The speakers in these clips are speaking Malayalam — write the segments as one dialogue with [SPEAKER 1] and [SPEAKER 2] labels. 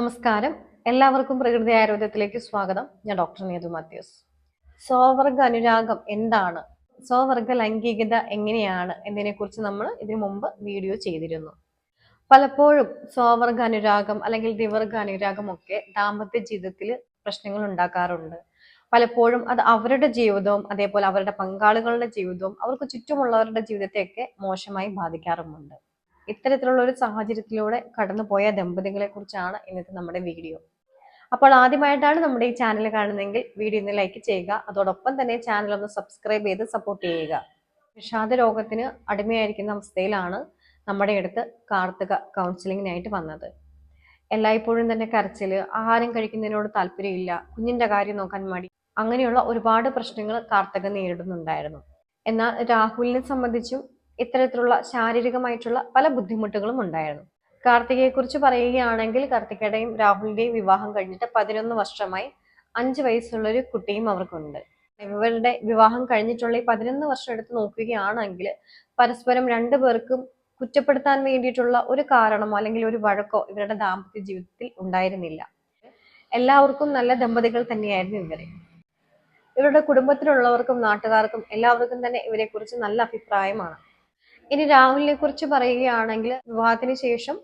[SPEAKER 1] നമസ്കാരം. എല്ലാവർക്കും പ്രകൃതി ആരോഗ്യത്തിലേക്ക് സ്വാഗതം. ഞാൻ ഡോക്ടർ നീതു മാത്യൂസ്. സ്വവർഗ അനുരാഗം എന്താണ്? സ്വവർഗ ലൈംഗികത എങ്ങനെയാണ്? എന്നതിനെക്കുറിച്ച് നമ്മൾ ഇതിനു മുമ്പ് വീഡിയോ ചെയ്തിരുന്നു. പലപ്പോഴും സ്വവർഗ അനുരാഗം അല്ലെങ്കിൽ ദിവർഗ അനുരാഗം ഒക്കെ ദാമ്പത്യ ജീവിതത്തിൽ പ്രശ്നങ്ങൾ ഉണ്ടാക്കാറുണ്ട്. പലപ്പോഴും അത് അവരുടെ ജീവിതവും അതേപോലെ അവരുടെ പങ്കാളികളുടെ ജീവിതവും അവർക്ക് ചുറ്റുമുള്ളവരുടെ ജീവിതത്തെയൊക്കെ മോശമായി ബാധിക്കാറുമുണ്ട്. ഇത്തരത്തിലുള്ള ഒരു സാഹചര്യത്തിലൂടെ കടന്നുപോയ ദമ്പതികളെ കുറിച്ചാണ് ഇന്നത്തെ നമ്മുടെ വീഡിയോ. അപ്പോൾ ആദ്യമായിട്ടാണ് നമ്മുടെ ഈ ചാനൽ കാണുന്നതെങ്കിൽ വീഡിയോ ഒന്ന് ലൈക്ക് ചെയ്യുക അതോടൊപ്പം തന്നെ ചാനൽ ഒന്ന് സബ്സ്ക്രൈബ് ചെയ്ത് സപ്പോർട്ട് ചെയ്യുക. വിഷാദ രോഗത്തിന് അടിമയായിരിക്കുന്ന അവസ്ഥയിലാണ് നമ്മുടെ അടുത്ത് കാർത്തിക കൗൺസിലിങ്ങിനായിട്ട് വന്നത്. എല്ലായ്പ്പോഴും തന്നെ കരച്ചിൽ ആഹാരം കഴിക്കുന്നതിനോട് താല്പര്യമില്ല കുഞ്ഞിന്റെ കാര്യം നോക്കാൻ മടി അങ്ങനെയുള്ള ഒരുപാട് പ്രശ്നങ്ങൾ കാർത്തിക നേരിടുന്നുണ്ടായിരുന്നു. എന്നാൽ രാഹുലിനെ സംബന്ധിച്ചും ഇത്തരത്തിലുള്ള ശാരീരികമായിട്ടുള്ള പല ബുദ്ധിമുട്ടുകളും ഉണ്ടായിരുന്നു. കാർത്തികയെ കുറിച്ച് പറയുകയാണെങ്കിൽ കാർത്തികയുടെയും രാഹുലിന്റെയും വിവാഹം കഴിഞ്ഞിട്ട് പതിനൊന്ന് വർഷമായി അഞ്ച് വയസ്സുള്ള ഒരു കുട്ടിയും അവർക്കുണ്ട്. ഇവരുടെ വിവാഹം കഴിഞ്ഞിട്ടുള്ള ഈ പതിനൊന്ന് വർഷം എടുത്ത് നോക്കുകയാണെങ്കിൽ പരസ്പരം രണ്ടു പേർക്കും കുറ്റപ്പെടുത്താൻ വേണ്ടിയിട്ടുള്ള ഒരു കാരണമോ അല്ലെങ്കിൽ ഒരു വഴക്കോ ഇവരുടെ ദാമ്പത്യ ജീവിതത്തിൽ ഉണ്ടായിരുന്നില്ല. എല്ലാവർക്കും നല്ല ദമ്പതികൾ തന്നെയായിരുന്നു ഇവരെ. ഇവരുടെ കുടുംബത്തിലുള്ളവർക്കും നാട്ടുകാർക്കും എല്ലാവർക്കും തന്നെ ഇവരെ കുറിച്ച് നല്ല അഭിപ്രായമാണ്. ഇനി രാഹുലിനെ കുറിച്ച് പറയുകയാണെങ്കിൽ വിവാഹത്തിന് ശേഷം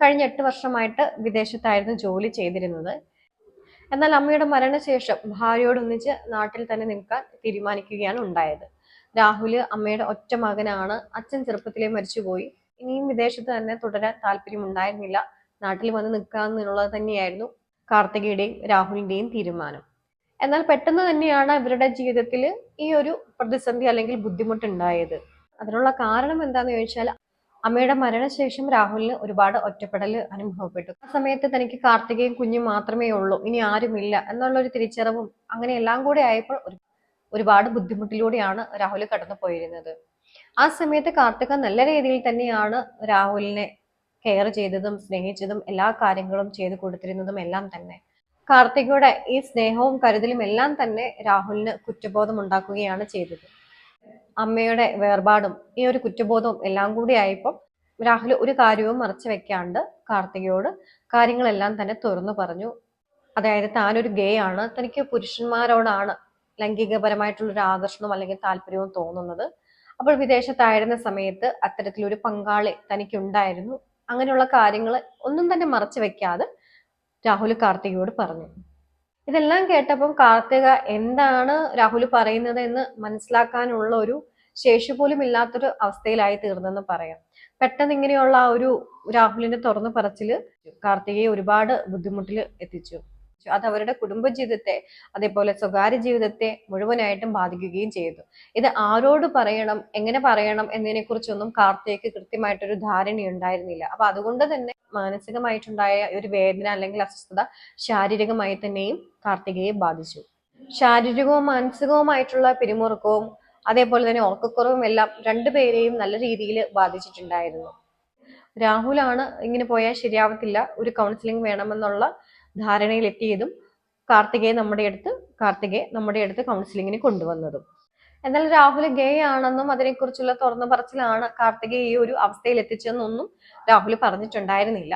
[SPEAKER 1] കഴിഞ്ഞ എട്ട് വർഷമായിട്ട് വിദേശത്തായിരുന്നു ജോലി ചെയ്തിരുന്നത്. എന്നാൽ അമ്മയുടെ മരണശേഷം ഭാര്യയോടൊന്നിച്ച് നാട്ടിൽ തന്നെ നിൽക്കാൻ തീരുമാനിക്കുകയാണ് ഉണ്ടായത്. രാഹുൽ അമ്മയുടെ ഒറ്റ മകനാണ്. അച്ഛൻ ചെറുപ്പത്തിലേ മരിച്ചുപോയി. ഇനിയും വിദേശത്ത് തന്നെ തുടരാൻ താല്പര്യമുണ്ടായിരുന്നില്ല. നാട്ടിൽ വന്ന് നിൽക്കാമെന്നുള്ളത് തന്നെയായിരുന്നു കാർത്തികയുടെയും രാഹുലിന്റെയും തീരുമാനം. എന്നാൽ പെട്ടെന്ന് തന്നെയാണ് ഇവരുടെ ജീവിതത്തിൽ ഈ ഒരു പ്രതിസന്ധി അല്ലെങ്കിൽ ബുദ്ധിമുട്ടുണ്ടായത്. അതിനുള്ള കാരണം എന്താന്ന് ചോദിച്ചാൽ അമ്മയുടെ മരണശേഷം രാഹുലിന് ഒരുപാട് ഒറ്റപ്പെടൽ അനുഭവപ്പെട്ടു. ആ സമയത്ത് തനിക്ക് കാർത്തികയും കുഞ്ഞും മാത്രമേ ഉള്ളൂ. ഇനി ആരുമില്ല എന്നുള്ള ഒരു തിരിച്ചറിവും അങ്ങനെ എല്ലാം കൂടെ ആയപ്പോൾ ഒരു ഒരുപാട് ബുദ്ധിമുട്ടിലൂടെയാണ് രാഹുൽ കടന്നു പോയിരുന്നത്. ആ സമയത്ത് കാർത്തിക നല്ല രീതിയിൽ തന്നെയാണ് രാഹുലിനെ കെയർ ചെയ്തതും സ്നേഹിച്ചതും എല്ലാ കാര്യങ്ങളും ചെയ്തു കൊടുത്തിരുന്നതും എല്ലാം തന്നെ. കാർത്തികയുടെ ഈ സ്നേഹവും കരുതലും എല്ലാം തന്നെ രാഹുലിന് കുറ്റബോധം ഉണ്ടാക്കുകയാണ് ചെയ്തത്. അമ്മയുടെ വേർപാടും ഈ ഒരു കുറ്റബോധവും എല്ലാം കൂടി ആയപ്പോൾ രാഹുൽ ഒരു കാര്യവും മറച്ചു വെക്കാണ്ട് കാർത്തികയോട് കാര്യങ്ങളെല്ലാം തന്നെ തുറന്നു പറഞ്ഞു. അതായത് താനൊരു ഗേ ആണ്. തനിക്ക് പുരുഷന്മാരോടാണ് ലൈംഗികപരമായിട്ടുള്ളൊരു ആകർഷണവും അല്ലെങ്കിൽ താല്പര്യവും തോന്നുന്നത്. അപ്പോൾ വിദേശത്തായിരുന്ന സമയത്ത് അത്തരത്തിലൊരു പങ്കാളി തനിക്കുണ്ടായിരുന്നു. അങ്ങനെയുള്ള കാര്യങ്ങൾ ഒന്നും തന്നെ മറച്ചു വെക്കാതെ രാഹുൽ കാർത്തികയോട് പറഞ്ഞു. ഇതെല്ലാം കേട്ടപ്പം കാർത്തിക എന്താണ് രാഹുൽ പറയുന്നത് എന്ന് മനസ്സിലാക്കാനുള്ള ഒരു ശേഷി പോലും ഇല്ലാത്തൊരു അവസ്ഥയിലായി തീർന്നെന്ന് പറയാം. പെട്ടെന്ന് ഇങ്ങനെയുള്ള ഒരു രാഹുലിന്റെ തുറന്നു പറച്ചിൽ കാർത്തികയെ ഒരുപാട് ബുദ്ധിമുട്ടിൽ എത്തിച്ചു. അത് അവരുടെ കുടുംബജീവിതത്തെ അതേപോലെ സ്വകാര്യ ജീവിതത്തെ മുഴുവനായിട്ടും ബാധിക്കുകയും ചെയ്തു. ഇത് ആരോട് പറയണം എങ്ങനെ പറയണം എന്നതിനെ കുറിച്ചൊന്നും കാർത്തികയ്ക്ക് കൃത്യമായിട്ടൊരു ധാരണയുണ്ടായിരുന്നില്ല അപ്പൊ അതുകൊണ്ട് തന്നെ മാനസികമായിട്ടുണ്ടായ ഒരു വേദന അല്ലെങ്കിൽ അസ്വസ്ഥത ശാരീരികമായി തന്നെയും കാർത്തികയെ ബാധിച്ചു. ശാരീരികവും മാനസികവുമായിട്ടുള്ള പിരിമുറുക്കവും അതേപോലെ തന്നെ ഉറക്കക്കുറവും എല്ലാം രണ്ടുപേരെയും നല്ല രീതിയിൽ ബാധിച്ചിട്ടുണ്ടായിരുന്നു. രാഹുലാണ് ഇങ്ങനെ പോയാൽ ശരിയാവത്തില്ല. ഒരു കൗൺസിലിംഗ് വേണമെന്നുള്ള ധാരണയിലെത്തിയതും കാർത്തികയെ നമ്മുടെ അടുത്ത് കാർത്തികയെ നമ്മുടെ അടുത്ത് കൗൺസിലിങ്ങിന് കൊണ്ടുവന്നതും. എന്നാൽ രാഹുൽ ഗേ ആണെന്നും അതിനെക്കുറിച്ചുള്ള തുറന്നു പറച്ചിലാണ് കാർത്തികയെ ഈ ഒരു അവസ്ഥയിൽ എത്തിച്ചതെന്നൊന്നും രാഹുൽ പറഞ്ഞിട്ടുണ്ടായിരുന്നില്ല.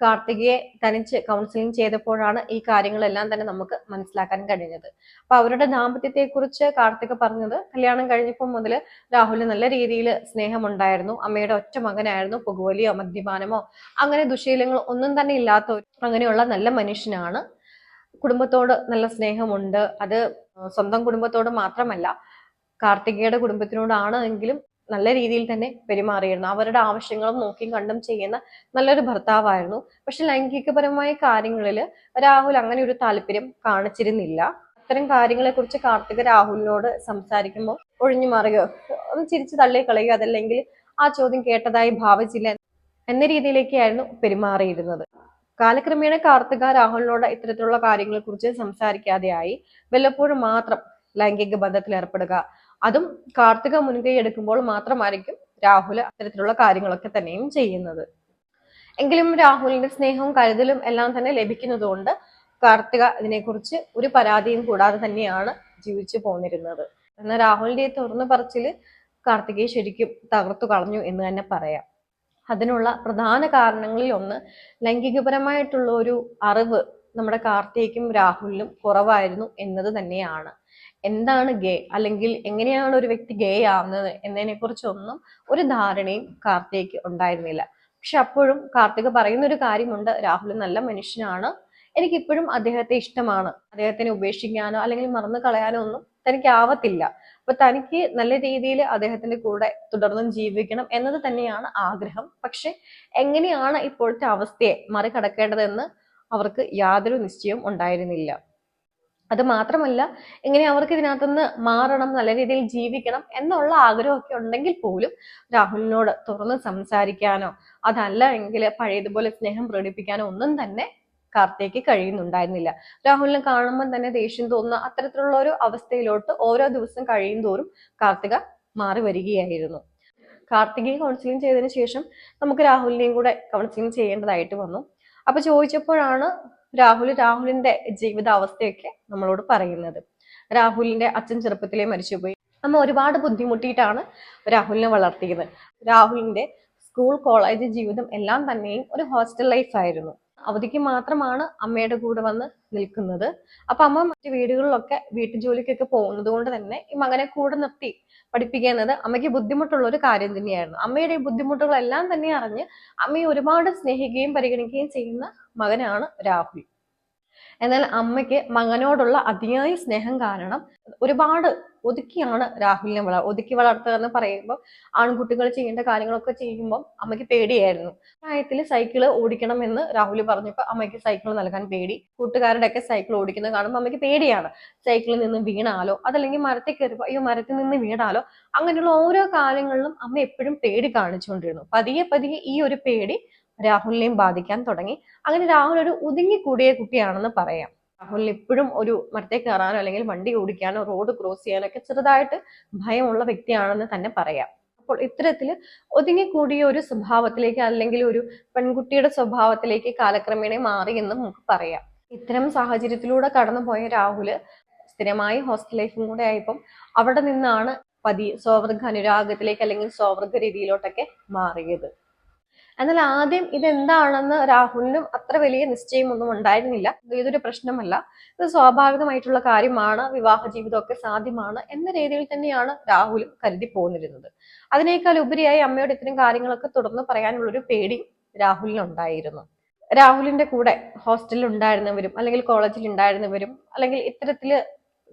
[SPEAKER 1] കാർത്തികയെ തനിച്ച് കൗൺസിലിംഗ് ചെയ്തപ്പോഴാണ് ഈ കാര്യങ്ങളെല്ലാം തന്നെ നമുക്ക് മനസ്സിലാക്കാൻ കഴിഞ്ഞത്. അപ്പൊ അവരുടെ ദാമ്പത്യത്തെ കുറിച്ച് കാർത്തിക പറഞ്ഞത് കല്യാണം കഴിഞ്ഞപ്പോൾ മുതൽ രാഹുലിന് നല്ല രീതിയിൽ സ്നേഹമുണ്ടായിരുന്നു. അമ്മയുടെ ഒറ്റ മകനായിരുന്നു. പുകവലിയോ മദ്യപാനമോ അങ്ങനെ ദുശീലങ്ങൾ ഒന്നും തന്നെ ഇല്ലാത്ത അങ്ങനെയുള്ള നല്ല മനുഷ്യനാണ്. കുടുംബത്തോട് നല്ല സ്നേഹമുണ്ട്. അത് സ്വന്തം കുടുംബത്തോട് മാത്രമല്ല കാർത്തികയുടെ കുടുംബത്തിനോടാണ് എങ്കിലും നല്ല രീതിയിൽ തന്നെ പെരുമാറിയിരുന്നു. അവരുടെ ആവശ്യങ്ങളും നോക്കിയും കണ്ടും ചെയ്യുന്ന നല്ലൊരു ഭർത്താവായിരുന്നു. പക്ഷെ ലൈംഗികപരമായ കാര്യങ്ങളിൽ രാഹുൽ അങ്ങനെ ഒരു താല്പര്യം കാണിച്ചിരുന്നില്ല. അത്തരം കാര്യങ്ങളെ കുറിച്ച് കാർത്തിക രാഹുലിനോട് സംസാരിക്കുമ്പോൾ ഒഴിഞ്ഞു മാറുകയോ ഒന്ന് ചിരിച്ചു തള്ളി കളയുക അതല്ലെങ്കിൽ ആ ചോദ്യം കേട്ടതായി ഭാവിച്ചില്ല എന്ന രീതിയിലേക്കായിരുന്നു പെരുമാറിയിരുന്നത്. കാലക്രമേണ കാർത്തിക രാഹുലിനോട് ഇത്തരത്തിലുള്ള കാര്യങ്ങളെ കുറിച്ച് സംസാരിക്കാതെയായി. വല്ലപ്പോഴും മാത്രം ലൈംഗിക ബന്ധത്തിൽ ഏർപ്പെടുക അതും കാർത്തിക മുൻകൈ എടുക്കുമ്പോൾ മാത്രമായിരിക്കും രാഹുൽ അത്തരത്തിലുള്ള കാര്യങ്ങളൊക്കെ തന്നെയും ചെയ്യുന്നത്. എങ്കിലും രാഹുലിന്റെ സ്നേഹവും കരുതലും എല്ലാം തന്നെ ലഭിക്കുന്നതുകൊണ്ട് കാർത്തിക ഇതിനെക്കുറിച്ച് ഒരു പരാതിയും കൂടാതെ തന്നെയാണ് ജീവിച്ചു പോന്നിരുന്നത്. എന്നാൽ രാഹുലിന്റെ ഈ തുറന്നു പറച്ചിൽ കാർത്തികയെ ശരിക്കും തകർത്തു കളഞ്ഞു എന്ന് തന്നെ പറയാം. അതിനുള്ള പ്രധാന കാരണങ്ങളിൽ ഒന്ന് ലൈംഗികപരമായിട്ടുള്ള ഒരു അറിവ് നമ്മുടെ കാർത്തികയ്ക്കും രാഹുലിനും കുറവായിരുന്നു എന്നത് തന്നെയാണ്. എന്താണ് ഗേ അല്ലെങ്കിൽ എങ്ങനെയാണ് ഒരു വ്യക്തി ഗേ ആവുന്നത് എന്നതിനെ കുറിച്ചൊന്നും ഒരു ധാരണയും കാർത്തികയ്ക്ക് ഉണ്ടായിരുന്നില്ല. പക്ഷെ അപ്പോഴും കാർത്തിക പറയുന്ന ഒരു കാര്യമുണ്ട് രാഹുൽ നല്ല മനുഷ്യനാണ് എനിക്കിപ്പോഴും അദ്ദേഹത്തെ ഇഷ്ടമാണ്. അദ്ദേഹത്തിനെ ഉപേക്ഷിക്കാനോ അല്ലെങ്കിൽ മറന്നു കളയാനോ ഒന്നും തനിക്ക് ആവത്തില്ല അപ്പൊ തനിക്ക് നല്ല രീതിയിൽ അദ്ദേഹത്തിന്റെ കൂടെ തുടർന്നും ജീവിക്കണം എന്നത് തന്നെയാണ് ആഗ്രഹം. പക്ഷെ എങ്ങനെയാണ് ഇപ്പോഴത്തെ അവസ്ഥയെ മറികടക്കേണ്ടതെന്ന് അവർക്ക് യാതൊരു നിശ്ചയവും ഉണ്ടായിരുന്നില്ല. അത് മാത്രമല്ല എങ്ങനെ അവർക്ക് ഇതിനകത്തുനിന്ന് മാറണം നല്ല രീതിയിൽ ജീവിക്കണം എന്നുള്ള ആഗ്രഹമൊക്കെ ഉണ്ടെങ്കിൽ പോലും രാഹുലിനോട് തുറന്ന് സംസാരിക്കാനോ അതല്ല എങ്കിൽ പഴയതുപോലെ സ്നേഹം പ്രകടിപ്പിക്കാനോ ഒന്നും തന്നെ കാർത്തികയ്ക്ക് കഴിയുന്നുണ്ടായിരുന്നില്ല. രാഹുലിനെ കാണുമ്പോൾ തന്നെ ദേഷ്യം തോന്നുന്ന അത്തരത്തിലുള്ള ഒരു അവസ്ഥയിലോട്ട് ഓരോ ദിവസം കഴിയും തോറും കാർത്തിക മാറി വരികയായിരുന്നു. കാർത്തികയെ കൗൺസിലിംഗ് ചെയ്തതിനു ശേഷം നമുക്ക് രാഹുലിനെയും കൂടെ കൗൺസിലിംഗ് ചെയ്യേണ്ടതായിട്ട് വന്നു. അപ്പൊ ചോദിച്ചപ്പോഴാണ് രാഹുൽ രാഹുലിന്റെ ജീവിതാവസ്ഥയൊക്കെ നമ്മളോട് പറയുന്നത്. രാഹുലിന്റെ അച്ഛൻ ചെറുപ്പത്തിലേ മരിച്ചുപോയി. അമ്മ ഒരുപാട് ബുദ്ധിമുട്ടിയിട്ടാണ് രാഹുലിനെ വളർത്തിയത്. രാഹുലിന്റെ സ്കൂൾ കോളേജ് ജീവിതം എല്ലാം തന്നെയും ഒരു ഹോസ്റ്റൽ ലൈഫ് ആയിരുന്നു. അവധിക്ക് മാത്രമാണ് അമ്മയുടെ കൂടെ വന്ന് നിൽക്കുന്നത്. അപ്പൊ അമ്മ മറ്റു വീടുകളിലൊക്കെ വീട്ടു ജോലിക്കൊക്കെ പോകുന്നത് കൊണ്ട് തന്നെ ഈ മകനെ കൂടെ നിർത്തി പഠിപ്പിക്കുക എന്നത് അമ്മയ്ക്ക് ബുദ്ധിമുട്ടുള്ള ഒരു കാര്യം തന്നെയായിരുന്നു. അമ്മയുടെ ഈ ബുദ്ധിമുട്ടുകളെല്ലാം തന്നെ അറിഞ്ഞ് അമ്മയെ ഒരുപാട് സ്നേഹിക്കുകയും പരിഗണിക്കുകയും ചെയ്യുന്ന മകനാണ് രാഹുൽ. എന്നാൽ അമ്മയ്ക്ക് മകനോടുള്ള അതിയായ സ്നേഹം കാരണം ഒരുപാട് ഒതുക്കിയാണ് രാഹുലിനെ വളർ ഒതുക്കി വളർത്തുക എന്ന് പറയുമ്പോൾ ആൺകുട്ടികൾ ചെയ്യേണ്ട കാര്യങ്ങളൊക്കെ ചെയ്യുമ്പോൾ അമ്മയ്ക്ക് പേടിയായിരുന്നു. പ്രായത്തിൽ സൈക്കിൾ ഓടിക്കണം എന്ന് രാഹുൽ പറഞ്ഞപ്പോൾ അമ്മയ്ക്ക് സൈക്കിൾ നൽകാൻ പേടി. കൂട്ടുകാരുടെ ഒക്കെ സൈക്കിൾ ഓടിക്കുന്നത് കാണുമ്പോൾ അമ്മയ്ക്ക് പേടിയാണ്. സൈക്കിളിൽ നിന്ന് വീണാലോ അതല്ലെങ്കിൽ മരത്തിൽ കയറിപ്പോ അയ്യോ മരത്തിൽ നിന്ന് വീണാലോ അങ്ങനെയുള്ള ഓരോ കാര്യങ്ങളിലും അമ്മ എപ്പോഴും പേടി കാണിച്ചുകൊണ്ടിരുന്നു. പതിയെ പതിയെ ഈ ഒരു പേടി രാഹുലിനെയും ബാധിക്കാൻ തുടങ്ങി. അങ്ങനെ രാഹുൽ ഒരു ഒതുങ്ങിക്കൂടിയ കുട്ടിയാണെന്ന് പറയാം. രാഹുലിന് എപ്പോഴും ഒരു മരത്തെ കയറാനോ അല്ലെങ്കിൽ വണ്ടി ഓടിക്കാനോ റോഡ് ക്രോസ് ചെയ്യാനോ ഒക്കെ ചെറുതായിട്ട് ഭയമുള്ള വ്യക്തിയാണെന്ന് തന്നെ പറയാം. അപ്പോൾ ഇത്തരത്തിൽ ഒതുങ്ങിക്കൂടിയ ഒരു സ്വഭാവത്തിലേക്ക് അല്ലെങ്കിൽ ഒരു പെൺകുട്ടിയുടെ സ്വഭാവത്തിലേക്ക് കാലക്രമേണ മാറി എന്ന് നമുക്ക് പറയാം. ഇത്തരം സാഹചര്യത്തിലൂടെ കടന്നുപോയ രാഹുൽ സ്ഥിരമായി ഹോസ്റ്റൽ ലൈഫും കൂടെ ആയപ്പം അവിടെ നിന്നാണ് പതി സ്വവർഗ അനുരാഗത്തിലേക്ക് അല്ലെങ്കിൽ സ്വവർഗ രീതിയിലോട്ടൊക്കെ മാറിയത്. എന്നാൽ ആദ്യം ഇതെന്താണെന്ന് രാഹുലിനും അത്ര വലിയ നിശ്ചയമൊന്നും ഉണ്ടായിരുന്നില്ല. ഇതൊരു പ്രശ്നമല്ല. ഇത് സ്വാഭാവികമായിട്ടുള്ള കാര്യമാണ്. വിവാഹ ജീവിതമൊക്കെ സാധ്യമാണ് എന്ന രീതിയിൽ തന്നെയാണ് രാഹുലും കരുതി പോന്നിരുന്നത്. അതിനേക്കാൾ ഉപരിയായി അമ്മയോട് ഇത്തരം കാര്യങ്ങളൊക്കെ തുടർന്ന് പറയാനുള്ള പറയാനുള്ളൊരു പേടി രാഹുലിനുണ്ടായിരുന്നു. രാഹുലിന്റെ കൂടെ ഹോസ്റ്റലിൽ ഉണ്ടായിരുന്നവരും അല്ലെങ്കിൽ കോളേജിൽ ഉണ്ടായിരുന്നവരും അല്ലെങ്കിൽ ഇത്തരത്തിൽ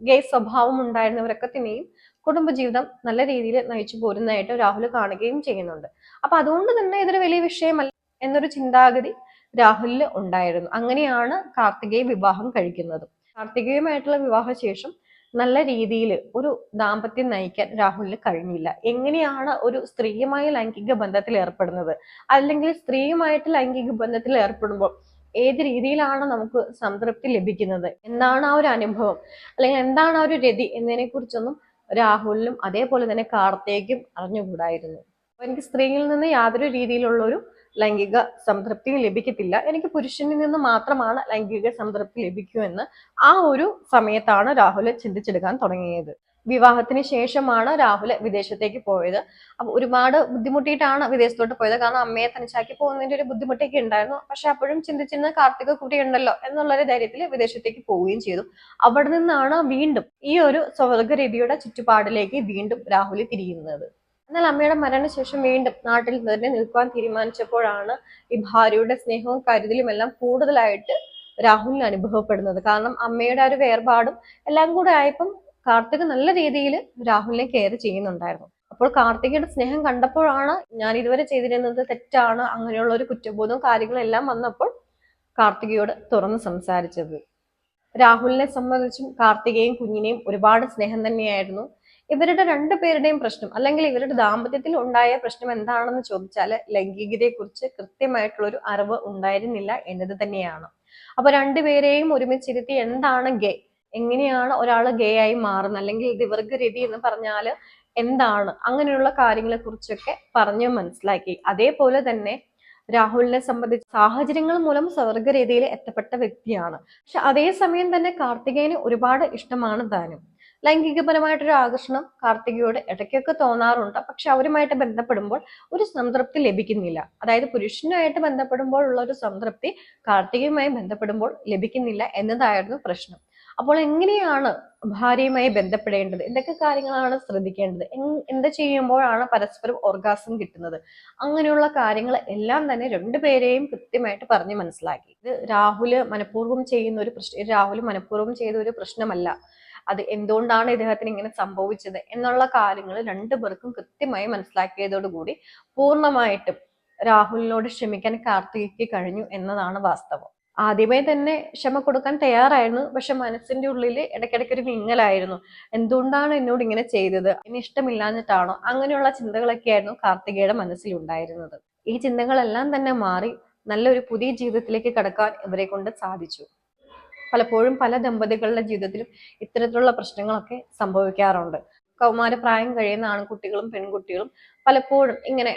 [SPEAKER 1] ഗേ സ്വഭാവം ഉണ്ടായിരുന്നവരൊക്കെ തന്നെയും കുടുംബജീവിതം നല്ല രീതിയിൽ നയിച്ചു പോരുന്നതായിട്ട് രാഹുൽ കാണുകയും ചെയ്യുന്നുണ്ട്. അപ്പൊ അതുകൊണ്ട് തന്നെ ഇതൊരു വലിയ വിഷയമല്ല എന്നൊരു ചിന്താഗതി രാഹുലിൽ ഉണ്ടായിരുന്നു. അങ്ങനെയാണ് കാർത്തികയെ വിവാഹം കഴിക്കുന്നത്. കാർത്തികയുമായിട്ടുള്ള വിവാഹശേഷം നല്ല രീതിയിൽ ഒരു ദാമ്പത്യം നയിക്കാൻ രാഹുലിന് കഴിഞ്ഞില്ല. എങ്ങനെയാണ് ഒരു സ്ത്രീയുമായി ലൈംഗിക ബന്ധത്തിൽ ഏർപ്പെടുന്നത്? അല്ലെങ്കിൽ സ്ത്രീയുമായിട്ട് ലൈംഗിക ബന്ധത്തിൽ ഏർപ്പെടുമ്പോൾ ഏത് രീതിയിലാണ് നമുക്ക് സംതൃപ്തി ലഭിക്കുന്നത്? എന്താണ് ആ ഒരു അനുഭവം. അല്ലെങ്കിൽ എന്താണ് ആ ഒരു രതി എന്നതിനെ കുറിച്ചൊന്നും രാഹുലിനും അതേപോലെ തന്നെ കാർത്തേക്കും അറിഞ്ഞുകൂടായിരുന്നു. എനിക്ക് സ്ത്രീയിൽ നിന്ന് യാതൊരു രീതിയിലുള്ള ഒരു ലൈംഗിക സംതൃപ്തി ലഭിക്കത്തില്ല. എനിക്ക് പുരുഷനിൽ നിന്ന് മാത്രമാണ് ലൈംഗിക സംതൃപ്തി ലഭിക്കൂ എന്ന് ആ ഒരു സമയത്താണ് രാഹുൽ ചിന്തിച്ചെടുക്കാൻ തുടങ്ങിയത്. വിവാഹത്തിന് ശേഷമാണ് രാഹുൽ വിദേശത്തേക്ക് പോയത്. അപ്പൊ ഒരുപാട് ബുദ്ധിമുട്ടിയിട്ടാണ് വിദേശത്തോട്ട് പോയത്. കാരണം അമ്മയെ തനിച്ചാക്കി പോകുന്നതിന്റെ ഒരു ബുദ്ധിമുട്ടൊക്കെ ഉണ്ടായിരുന്നു. പക്ഷെ അപ്പോഴും ചിന്തിച്ചിരുന്ന കാർത്തിക കൂടി ഉണ്ടല്ലോ എന്നുള്ളൊരു ധൈര്യത്തിൽ വിദേശത്തേക്ക് പോവുകയും ചെയ്തു. അവിടെ നിന്നാണ് വീണ്ടും ഈ ഒരു സ്വർഗരീതിയുടെ ചുറ്റുപാടിലേക്ക് വീണ്ടും രാഹുൽ തിരിയുന്നത്. എന്നാൽ അമ്മയുടെ മരണശേഷം വീണ്ടും നാട്ടിൽ തന്നെ നിൽക്കുവാൻ തീരുമാനിച്ചപ്പോഴാണ് ഈ ഭാര്യയുടെ സ്നേഹവും കരുതലും എല്ലാം കൂടുതലായിട്ട് രാഹുലിന് അനുഭവപ്പെടുന്നത്. കാരണം അമ്മയുടെ ആ ഒരു വേർപാടും എല്ലാം കൂടെ ആയപ്പം കാർത്തിക് നല്ല രീതിയിൽ രാഹുലിനെ കെയർ ചെയ്യുന്നുണ്ടായിരുന്നു. അപ്പോൾ കാർത്തികയുടെ സ്നേഹം കണ്ടപ്പോഴാണ് ഞാൻ ഇതുവരെ ചെയ്തിരുന്നത് തെറ്റാണ് അങ്ങനെയുള്ള ഒരു കുറ്റബോധവും കാര്യങ്ങളും എല്ലാം വന്നപ്പോൾ കാർത്തികയോട് തുറന്ന് സംസാരിച്ചത്. രാഹുലിനെ സംബന്ധിച്ചും കാർത്തികയും കുഞ്ഞിനെയും ഒരുപാട് സ്നേഹം തന്നെയായിരുന്നു. ഇവരുടെ രണ്ടുപേരുടെയും പ്രശ്നം അല്ലെങ്കിൽ ഇവരുടെ ദാമ്പത്യത്തിൽ ഉണ്ടായ പ്രശ്നം എന്താണെന്ന് ചോദിച്ചാൽ ലൈംഗികതയെക്കുറിച്ച് കൃത്യമായിട്ടുള്ള ഒരു അറിവ് ഉണ്ടായിരുന്നില്ല എന്നത് തന്നെയാണ്. അപ്പൊ രണ്ടുപേരെയും ഒരുമിച്ചിരുത്തി എന്താണ് ഗേ എങ്ങനെയാണ് ഒരാൾ ഗേ ആയി മാറുന്നത്? അല്ലെങ്കിൽ ദിവർഗരതി എന്ന് പറഞ്ഞാൽ എന്താണ്? അങ്ങനെയുള്ള കാര്യങ്ങളെ കുറിച്ചൊക്കെ പറഞ്ഞ് മനസ്സിലാക്കി. അതേപോലെ തന്നെ രാഹുലിനെ സംബന്ധിച്ച് സാഹചര്യങ്ങൾ മൂലം സ്വർഗരീതിയിൽ എത്തപ്പെട്ട വ്യക്തിയാണ്. പക്ഷെ അതേസമയം തന്നെ കാർത്തികേയന് ഒരുപാട് ഇഷ്ടമാണ് താനും ലൈംഗികപരമായിട്ടൊരു ആകർഷണം കാർത്തികയോട് ഇടയ്ക്കൊക്കെ തോന്നാറുണ്ട്. പക്ഷെ അവരുമായിട്ട് ബന്ധപ്പെടുമ്പോൾ ഒരു സംതൃപ്തി ലഭിക്കുന്നില്ല. അതായത് പുരുഷനുമായിട്ട് ബന്ധപ്പെടുമ്പോൾ ഉള്ള ഒരു സംതൃപ്തി കാർത്തികയുമായി ബന്ധപ്പെടുമ്പോൾ ലഭിക്കുന്നില്ല എന്നതായിരുന്നു പ്രശ്നം. അപ്പോൾ എങ്ങനെയാണ് ഭാര്യയുമായി ബന്ധപ്പെടേണ്ടത്? എന്തൊക്കെ കാര്യങ്ങളാണ് ശ്രദ്ധിക്കേണ്ടത്? എന്ത് ചെയ്യുമ്പോഴാണ് പരസ്പരം ഓർഗാസം കിട്ടുന്നത്? അങ്ങനെയുള്ള കാര്യങ്ങൾ എല്ലാം തന്നെ രണ്ടുപേരെയും കൃത്യമായിട്ട് പറഞ്ഞ് മനസ്സിലാക്കി. ഇത് രാഹുൽ മനഃപൂർവം ചെയ്യുന്ന ഒരു പ്രശ്നം രാഹുൽ മനഃപൂർവം ചെയ്ത ഒരു പ്രശ്നമല്ല. അത് എന്തുകൊണ്ടാണ് ഇദ്ദേഹത്തിന് ഇങ്ങനെ സംഭവിച്ചത് എന്നുള്ള കാര്യങ്ങൾ രണ്ടുപേർക്കും കൃത്യമായി മനസ്സിലാക്കിയതോടുകൂടി പൂർണമായിട്ടും രാഹുലിനോട് ക്ഷമിക്കാൻ കാർത്തികയ്ക്ക് കഴിഞ്ഞു എന്നതാണ് വാസ്തവം. ആദ്യമേ തന്നെ ക്ഷമ കൊടുക്കാൻ തയ്യാറായിരുന്നു. പക്ഷെ മനസ്സിന്റെ ഉള്ളിൽ ഇടയ്ക്കിടയ്ക്ക് ഒരു വിങ്ങലായിരുന്നു. എന്തുകൊണ്ടാണ് എന്നോട് ഇങ്ങനെ ചെയ്തത്? ഇനി ഇഷ്ടമില്ലാഞ്ഞിട്ടാണോ? അങ്ങനെയുള്ള ചിന്തകളൊക്കെ ആയിരുന്നു കാർത്തികയുടെ മനസ്സിലുണ്ടായിരുന്നത്. ഈ ചിന്തകളെല്ലാം തന്നെ മാറി നല്ലൊരു പുതിയ ജീവിതത്തിലേക്ക് കടക്കാൻ ഇവരെ കൊണ്ട് സാധിച്ചു. പലപ്പോഴും പല ദമ്പതികളുടെ ജീവിതത്തിലും ഇത്തരത്തിലുള്ള പ്രശ്നങ്ങളൊക്കെ സംഭവിക്കാറുണ്ട്. കൗമാരപ്രായം കഴിയുന്ന ആൺകുട്ടികളും പെൺകുട്ടികളും പലപ്പോഴും ഇങ്ങനെ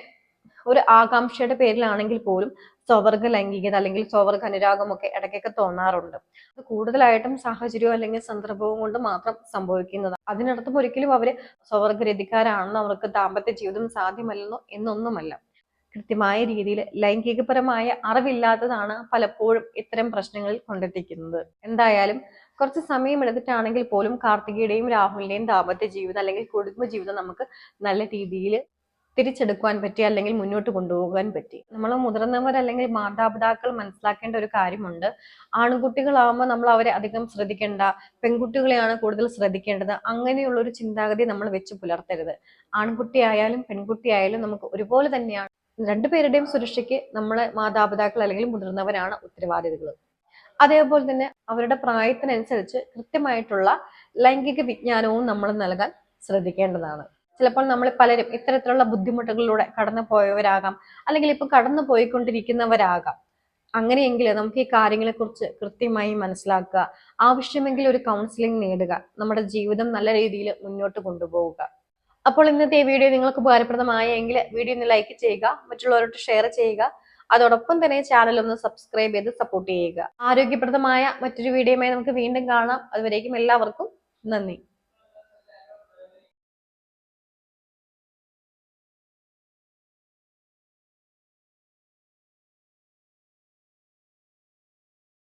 [SPEAKER 1] ഒരു ആകാംക്ഷയുടെ പേരിലാണെങ്കിൽ പോലും സ്വവർഗ ലൈംഗികത അല്ലെങ്കിൽ സ്വവർഗ അനുരാഗം ഒക്കെ ഇടയ്ക്കൊക്കെ തോന്നാറുണ്ട്. അത് കൂടുതലായിട്ടും സാഹചര്യവും അല്ലെങ്കിൽ സന്ദർഭവും കൊണ്ട് മാത്രം സംഭവിക്കുന്നതാണ് അതിനർത്ഥം ഒരിക്കലും അവർ സ്വവർഗരതിക്കാരാണെന്നോ അവർക്ക് ദാമ്പത്യ ജീവിതം സാധ്യമല്ലെന്നോ എന്നൊന്നുമല്ല. കൃത്യമായ രീതിയിൽ ലൈംഗികപരമായ അറിവില്ലാത്തതാണ് പലപ്പോഴും ഇത്തരം പ്രശ്നങ്ങളിൽ കൊണ്ടെത്തിക്കുന്നത്. എന്തായാലും കുറച്ച് സമയം എടുത്തിട്ടാണെങ്കിൽ പോലും കാർത്തികയുടെയും രാഹുലിന്റെയും ദാമ്പത്യ ജീവിതം അല്ലെങ്കിൽ കുടുംബ ജീവിതം നമുക്ക് നല്ല രീതിയിൽ തിരിച്ചെടുക്കുവാൻ പറ്റി അല്ലെങ്കിൽ മുന്നോട്ട് കൊണ്ടുപോകാൻ പറ്റി. നമ്മൾ മുതിർന്നവർ അല്ലെങ്കിൽ മാതാപിതാക്കൾ മനസ്സിലാക്കേണ്ട ഒരു കാര്യമുണ്ട്. ആൺകുട്ടികളാവുമ്പോൾ നമ്മൾ അവരെ അധികം ശ്രദ്ധിക്കേണ്ട പെൺകുട്ടികളെയാണ് കൂടുതൽ ശ്രദ്ധിക്കേണ്ടത്. അങ്ങനെയുള്ള ഒരു ചിന്താഗതി നമ്മൾ വെച്ച് പുലർത്തരുത്. ആൺകുട്ടിയായാലും പെൺകുട്ടിയായാലും നമുക്ക് ഒരുപോലെ തന്നെയാണ്. രണ്ടുപേരുടെയും സുരക്ഷയ്ക്ക് നമ്മളെ മാതാപിതാക്കൾ അല്ലെങ്കിൽ മുതിർന്നവരാണ് ഉത്തരവാദിതകൾ അതേപോലെ തന്നെ അവരുടെ പ്രായത്തിനനുസരിച്ച് കൃത്യമായിട്ടുള്ള ലൈംഗിക വിജ്ഞാനവും നമ്മൾ നൽകാൻ ശ്രദ്ധിക്കേണ്ടതാണ്. ചിലപ്പോൾ നമ്മൾ പലരും ഇത്തരത്തിലുള്ള ബുദ്ധിമുട്ടുകളിലൂടെ കടന്നു പോയവരാകാം അല്ലെങ്കിൽ ഇപ്പൊ കടന്നു പോയിക്കൊണ്ടിരിക്കുന്നവരാകാം അങ്ങനെയെങ്കിൽ നമുക്ക് ഈ കാര്യങ്ങളെ കുറിച്ച് കൃത്യമായി മനസ്സിലാക്കുക. ആവശ്യമെങ്കിൽ ഒരു കൗൺസിലിംഗ് നേടുക. നമ്മുടെ ജീവിതം നല്ല രീതിയിൽ മുന്നോട്ട് കൊണ്ടുപോവുക. അപ്പോൾ ഇന്നത്തെ ഈ വീഡിയോ നിങ്ങൾക്ക് ഉപകാരപ്രദമായെങ്കിൽ വീഡിയോ ഒന്ന് ലൈക്ക് ചെയ്യുക. മറ്റുള്ളവരോട് ഷെയർ ചെയ്യുക. അതോടൊപ്പം തന്നെ ചാനൽ ഒന്ന് സബ്സ്ക്രൈബ് ചെയ്ത് സപ്പോർട്ട് ചെയ്യുക. ആരോഗ്യപ്രദമായ മറ്റൊരു വീഡിയോയുമായി നമുക്ക് വീണ്ടും കാണാം. അതുവരേക്കും എല്ലാവർക്കും നന്ദി.